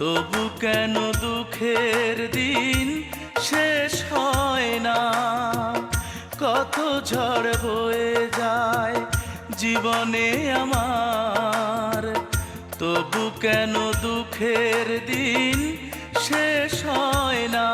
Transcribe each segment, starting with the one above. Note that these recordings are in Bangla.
তবু কেন দুঃখের দিন শেষ হয় না? কত ঝড় বয়ে যায় জীবনে আমার। তবু কেন দুঃখের দিন শেষ হয় না?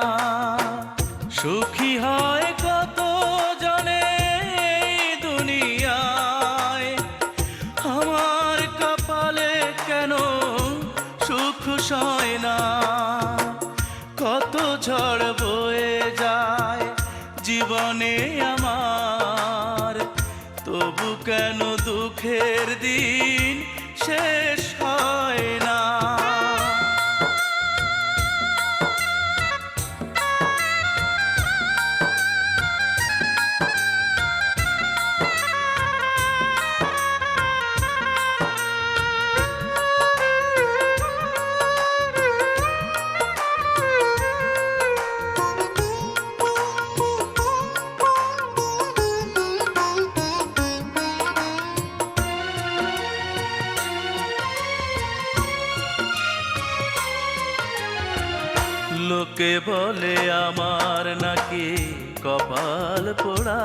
লোকে বলে আমার নাকি কপাল পোড়া।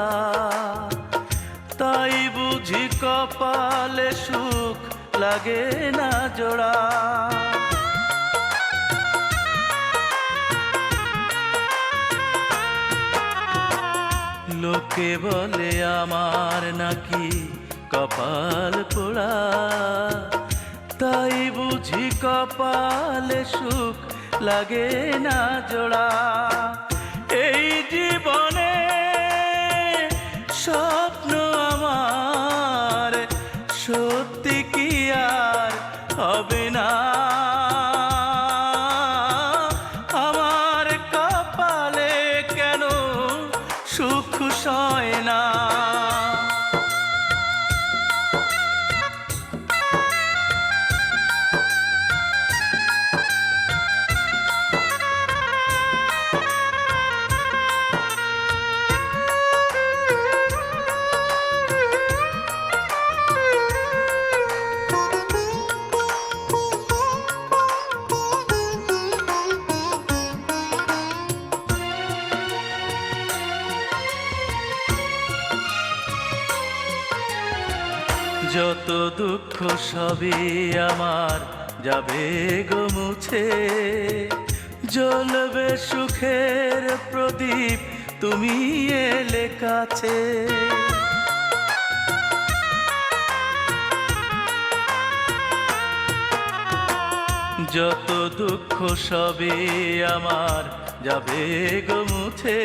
তাই বুঝি কপালে সুখ লাগে না জোড়া। লোকে বলে আমার নাকি কপাল পোড়া। তাই বুঝি কপালে সুখ লাগে না জোড়া। এই জীবনে স্বপ্ন যত দুঃখ সবই আমার যাবে গো মুছে। জ্বলবে সুখের প্রদীপ তুমি এলে কাছে। যত দুঃখ সবে আমার যাবে গো মুছে।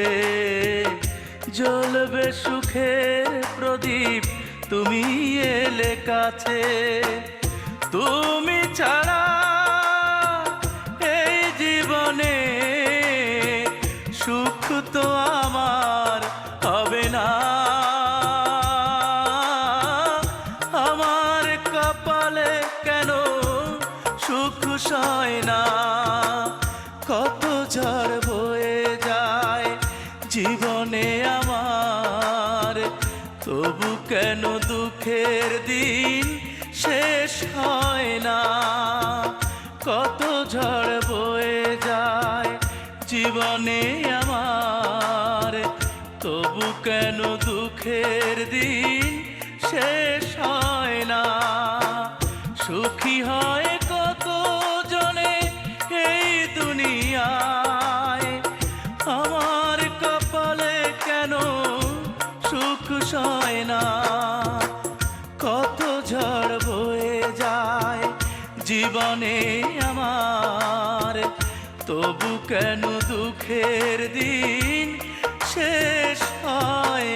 জ্বলবে সুখের প্রদীপ তুমি এলে কাছে, তুমি ছাড়া এই জীবনে সুখ তো আমার হবে না। আমার কপালে কেন সুখ সয় না? কত ঝড় বয়ে যায় জীবনে আমার। তবু কেন দুঃখের দিন শেষ হয় না? কত ঝড় বয়ে যায় জীবনে আমার। তবু কেন দুঃখের দিন শেষ হয় না? সুখ সয় না। কত ঝড় বয়ে যায় জীবনে আমার। তবু কেন দুঃখের দিন শেষ হয়